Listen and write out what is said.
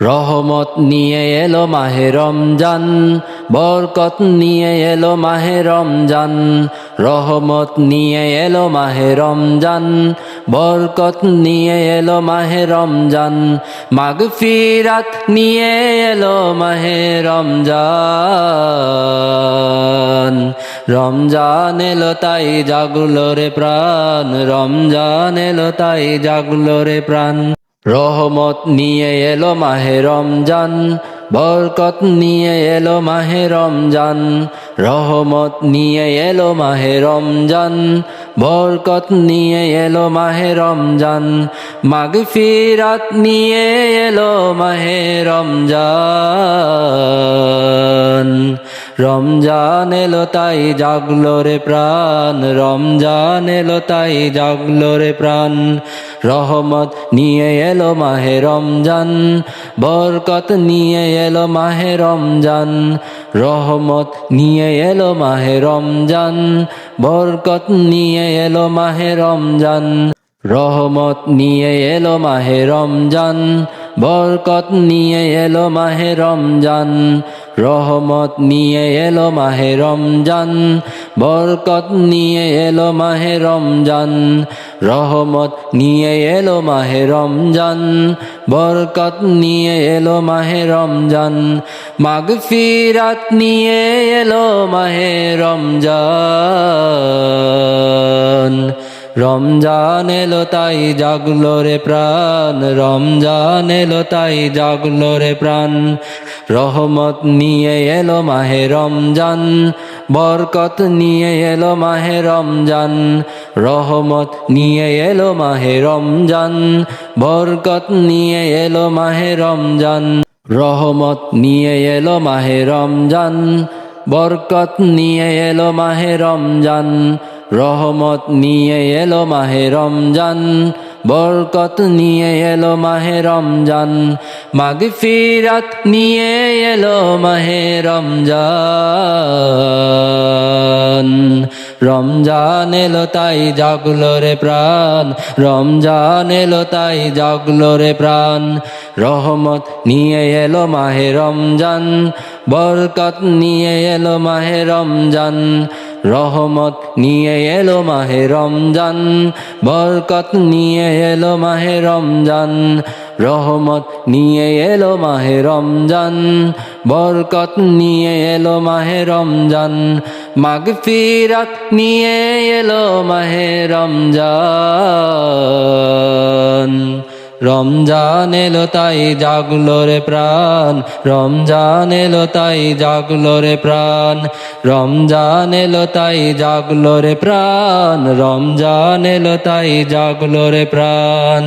রহমত নিয়ে এলো মাহে রমজান, বরকত নিয়ে এলো মাহে রমজান, রহমত নিয়ে এলো মাহে রমজান, বরকত নিয়ে এলো মাহে রমজান, মাগফিরাত নিয়ে এলো মাহে রমজান। রমজান এলো তাই জাগুলো রে প্রাণ, রমজান এলো তাই জাগুলো রে প্রাণ। রহমত নিয়ে এলো মাহে রমজান, বরকত নিয়ে এলো মাহে রমজান, রহমত নিয়ে এলো মাহে রমজান, বরকত নিয়ে এলো মাহে রমজান, মাগফিরাত নিয়ে এলো মাহে রমজান। রমজান এলো তাই জাগলো রে প্রাণ, রমজান এলো তাই জাগলো রে প্রাণ রহমত নিয়ে এলো মাহে রমজান, বরকত নিয়ে এলো মাহে রমজান, রহমত নিয়ে এলো মাহে রমজান, বরকত নিয়ে এলো মাহে রমজান, রহমত নিয়ে এলো মাহে রমজান, বরকত নিয়ে এলো মাহে রমজান, রহমত নিয়ে এলো মাহে রমজান বরকত নিয়ে এলো মাহে রমজান, রহমত নিয়ে এলো মাহে রমজান, বরকত নিয়ে এলো মাহে রমজান, মাগফিরাত নিয়ে এলো মাহে রমজান। রমজান এলো তাই জাগলো রে প্রাণ, রমজান এলো তাই জাগলো রে প্রাণ, রহমত নিয়ে এলো মাহে রমজান বরকত নিয়ে এলো মাহে রমজান, রহমত নিয়ে এলো মাহে রমজান, বরকত নিয়ে এলো মাহে রমজান, রহমত নিয়ে এলো মাহে রমজান, বরকত নিয়ে এলো মাহে রমজান, রহমত নিয়ে এলো মাহে রমজান, বরকত নিয়ে এলো মাহে রমজান মাগফিরাত নিয়ে এলো মাহে রমজান। রমজান এলো তাই জাগলো রে প্রাণ, রমজান এলো তাই জাগলো রে প্রাণ। রহমত নিয়ে এলো মাহে রমজান, বরকত নিয়ে এলো মাহে রমজান। রহমত নিয়ে এলো মাহে রমজান, বরকত নিয়ে এলো মাহে রমজান। রহমত নিয়ে এলো মাহে রমজান, বরকত নিয়ে এলো মাহে রমজান, মাগফিরাত নিয়ে এলো মাহে রমজান। রমজান এলো তাই জাগলো রে প্রাণ, রমজান এলো তাই জাগলো রে প্রাণ, রমজান এলো তাই জাগলো রে প্রাণ, রমজান এলো তাই জাগলো রে প্রাণ।